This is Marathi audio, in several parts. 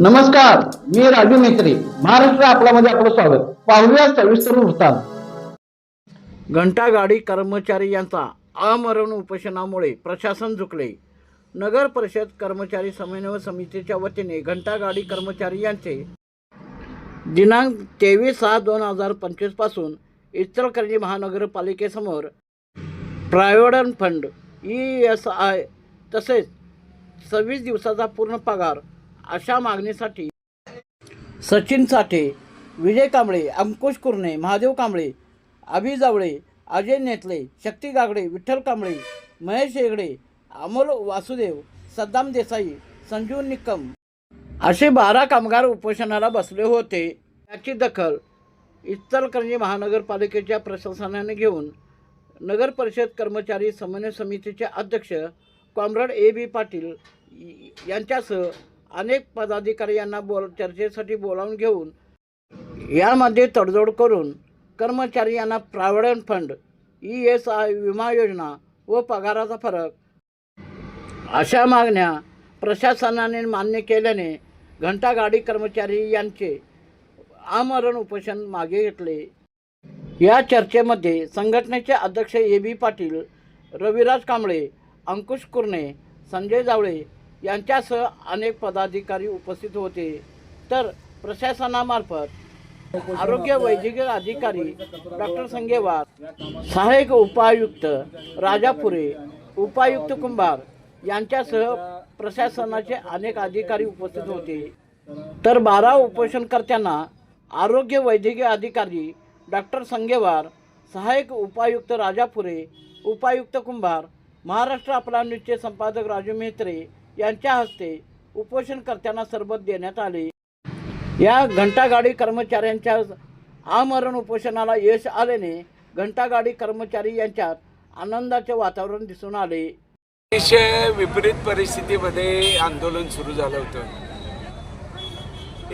नमस्कार मी राजू मेत्री महाराष्ट्र आपल्यामध्ये आपलं स्वागत. पाहूया सविस्तर वृत्तांत. घंटागाडी कर्मचारी यांचा अमरण उपोषणामुळे प्रशासन झुकले. नगर परिषद कर्मचारी समन्वय समितीच्या वतीने घंटागाडी कर्मचारी यांचे दिनांक तेवीस सहा दोन हजार पंचवीसपासून Ichalkaranji महानगरपालिकेसमोर provident fund E S I तसेच सव्वीस दिवसाचा पूर्ण पगार अशा मागणीसाठी सचिन साठे विजय कांबळे अंकुश कुर्णे महादेव कांबळे अभि जावळे अजय नेतले शक्ती गागडे विठ्ठल कांबळे महेश हेगडे अमोल वासुदेव सद्दाम देसाई संजीव निकम असे बारा कामगार उपोषणाला बसले होते. याची दखल इचलकरंजी महानगरपालिकेच्या प्रशासनाने घेऊन नगर परिषद कर्मचारी समन्वय समितीचे अध्यक्ष कॉम्रेड ए बी पाटील यांच्यासह अनेक पदाधिकारी यांना बोल चर्चेसाठी बोलावून घेऊन यामध्ये तडजोड करून कर्मचारी यांना provident fund E S I विमा योजना व पगाराचा फरक. अशा मागण्या प्रशासनाने मान्य केल्याने घंटागाडी कर्मचारी यांचे आमरण उपोषण मागे घेतले. या चर्चेमध्ये संघटनेचे अध्यक्ष ए बी पाटील रविराज कांबळे अंकुश कुर्णे संजय जावळे यांच्यासह अनेक पदाधिकारी उपस्थित होते. तर प्रशासनामार्फत आरोग्य वैद्यकीय अधिकारी डॉक्टर संगेवार सहाय्यक उपायुक्त राजापुरे उपायुक्त कुंभार यांच्यासह प्रशासनाचे अनेक अधिकारी उपस्थित होते. तर बारा उपोषणकर्त्यांना आरोग्य वैद्यकीय अधिकारी डॉक्टर संगेवार सहाय्यक उपायुक्त राजापुरे उपायुक्त कुंभार महाराष्ट्र आपला न्यूजचे संपादक राजू मेहत्रे यांच्या हस्ते उपोषणकर्त्यांना सरबत देण्यात आले. या घंटागाडी कर्मचाऱ्यांच्या आमरण उपोषणाला यश आल्याने घंटागाडी कर्मचारी यांच्यात आनंदाचे वातावरण दिसून आले. अतिशय विपरीत परिस्थितीमध्ये आंदोलन सुरू झालं होतं.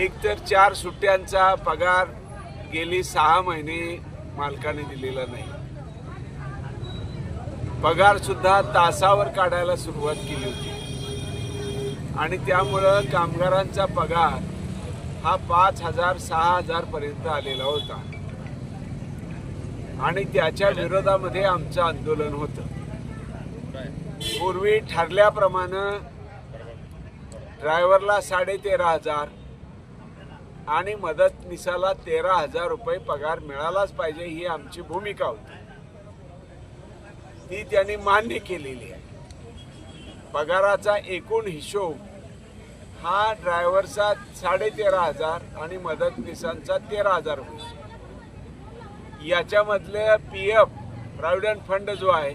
एकतर चार सुट्ट्यांचा पगार गेली सहा महिने मालकाने दिलेला नाही. पगार सुद्धा तासावर काढायला सुरुवात केली होती. आणि त्यामुळं कामगारांचा पगार हा पाच हजार सहा हजार पर्यंत आलेला होता. आणि त्याच्या विरोधामध्ये आमचं आंदोलन होतं. पूर्वी ठरल्याप्रमाणे ड्रायव्हरला साडे तेरा हजार आणि मदतनिसाला तेरा हजार रुपये पगार मिळालाच पाहिजे ही आमची भूमिका होती. ती त्यांनी मान्य केलेली आहे. पगाराचा एकूण हिशोब हा ड्रायव्हरचा साडेतेरा हजार आणि मदतनीसांचा तेरा हजार होईल. याच्यामधले पी एफ प्रॉव्हिडंट फंड जो आहे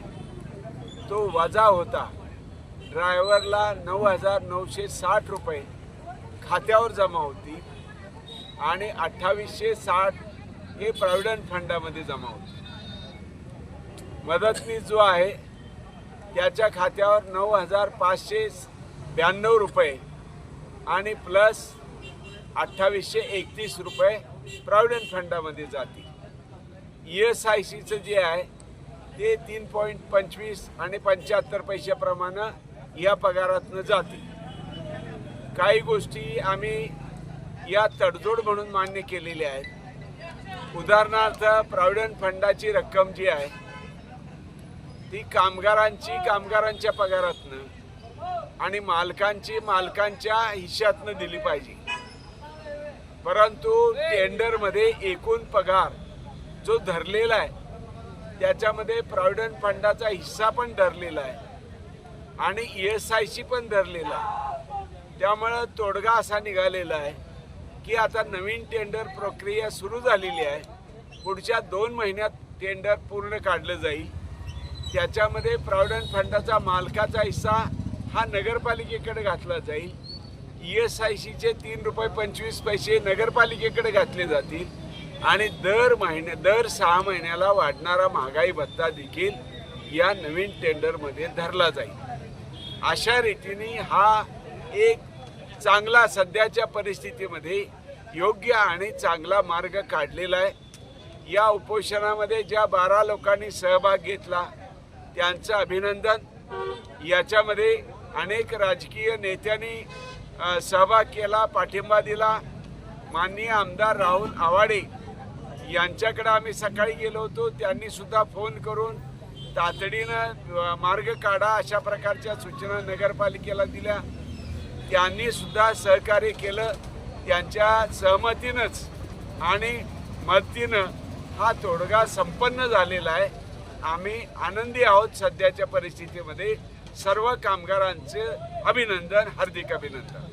तो वजा होता ड्रायव्हरला नऊ हजार नऊशे साठ रुपये खात्यावर जमा होती आणि अठ्ठावीसशे साठ हे प्रॉव्हिडंट फंडामध्ये जमा होते. मदतनीस जो आहे त्याच्या खात्यावर नऊ हजार पाचशे ब्याण्णव रुपये आणि प्लस अठ्ठावीसशे एकतीस रुपये प्रॉव्हिडंट फंडामध्ये जातील. ई एस आय सीचं जे आहे ते तीन पॉईंट पंचवीस आणि पंच्याहत्तर पैशाप्रमाणे या पगारातनं जाते काही गोष्टी आम्ही या तडजोड म्हणून मान्य केलेल्या आहेत. उदाहरणार्थ प्रॉव्हिडंट फंडाची रक्कम जी आहे ती कामगारांची कामगारांच्या पगारातनं आणि मालकांची मालकांच्या हिश्यातनं दिली पाहिजे. परंतु टेंडरमध्ये एकूण पगार जो धरलेला आहे त्याच्यामध्ये प्रॉव्हिडंट फंडाचा हिस्सा पण धरलेला आहे आणि ई एस आय सी पण धरलेला आहे. त्यामुळं तोडगा असा निघालेला आहे की आता नवीन टेंडर प्रक्रिया सुरू झालेली आहे. पुढच्या दोन महिन्यात टेंडर पूर्ण काढलं जाईल. त्याच्यामध्ये प्रॉव्हिडंट फंडाचा मालकाचा हिस्सा हा नगरपालिकेकडे घातला जाईल. ई एस आय सीचे तीन रुपये पंचवीस पैसे नगरपालिकेकडे घातले जातील. आणि दर महिन्या दर सहा महिन्याला वाढणारा महागाई भत्ता देखील या नवीन टेंडरमध्ये धरला जाईल. अशा रीतीने हा एक चांगला सध्याच्या परिस्थितीमध्ये योग्य आणि चांगला मार्ग काढलेला आहे. या उपोषणामध्ये ज्या बारा लोकांनी सहभाग घेतला त्यांचं अभिनंदन. याच्यामध्ये अनेक राजकीय नेत्यांनी सहभाग केला पाठिंबा दिला. माननीय आमदार राहुल आवाडे यांच्याकडे आम्ही सकाळी गेलो होतो. त्यांनी सुद्धा फोन करून तातडीनं मार्ग काढा अशा प्रकारच्या सूचना नगरपालिकेला दिल्या. त्यांनी सुद्धा सहकार्य केलं. त्यांच्या सहमतीनंच आणि मदतीनं हा तोडगा संपन्न झालेला आहे. आम्ही आनंदी आहोत सध्याच्या परिस्थितीमध्ये. सर्व कामगारांचे अभिनंदन हार्दिक अभिनंदन.